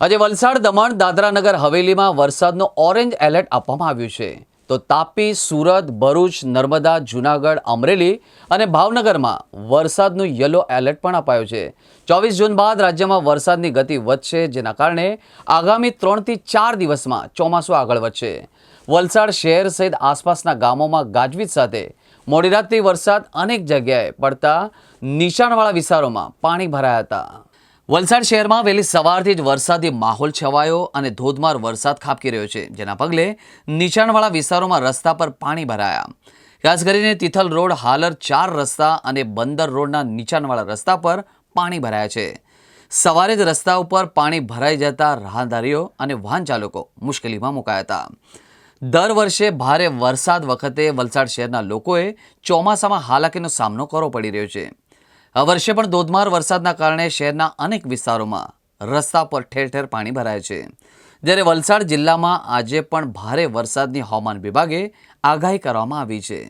આજે વલસાડ, દમણ, દાદરાનગર, હવેલીમાં વરસાદનો ઓરેન્જ એલર્ટ આપવામાં આવ્યું છે. તો તાપી, સુરત, ભરૂચ, નર્મદા, જૂનાગઢ, અમરેલી અને ભાવનગરમાં વરસાદનું યલો એલર્ટ પણ અપાયું છે. ચોવીસ જૂન બાદ રાજ્યમાં વરસાદની ગતિ વધશે, જેના કારણે આગામી ત્રણથી ચાર દિવસમાં ચોમાસું આગળ વધશે. વલસાડ શહેર સહિત આસપાસના ગામોમાં ગાજવીજ સાથે મોડી રાતથી વરસાદ અનેક જગ્યાએ પડતા નીચાણવાળા વિસ્તારોમાં પાણી ભરાયા હતા. વલસાડ શહેરમાં વહેલી સવારથી જ વરસાદી માહોલ છવાયો અને ધોધમાર વરસાદ ખાબકી રહ્યો છે, જેના પગલે નીચાણવાળા વિસ્તારોમાં રસ્તા પર પાણી ભરાયા. ખાસ કરીને તિથલ રોડ, હાલર ચાર રસ્તા અને બંદર રોડના નીચાણવાળા રસ્તા પર પાણી ભરાયા છે. સવારે જ રસ્તા ઉપર પાણી ભરાઈ જતા રાહદારીઓ અને વાહન ચાલકો મુશ્કેલીમાં મુકાયા હતા. દર વર્ષે ભારે વરસાદ વખતે વલસાડ શહેરના લોકોએ ચોમાસામાં હાલાકીનો સામનો કરવો પડી રહ્યો છે. આ વર્ષે પણ ધોધમાર વરસાદના કારણે શહેરના અનેક વિસ્તારોમાં રસ્તા પર ઠેર ઠેર પાણી ભરાય છે. જ્યારે વલસાડ જિલ્લામાં આજે પણ ભારે વરસાદની હવામાન વિભાગે આગાહી કરવામાં આવી છે.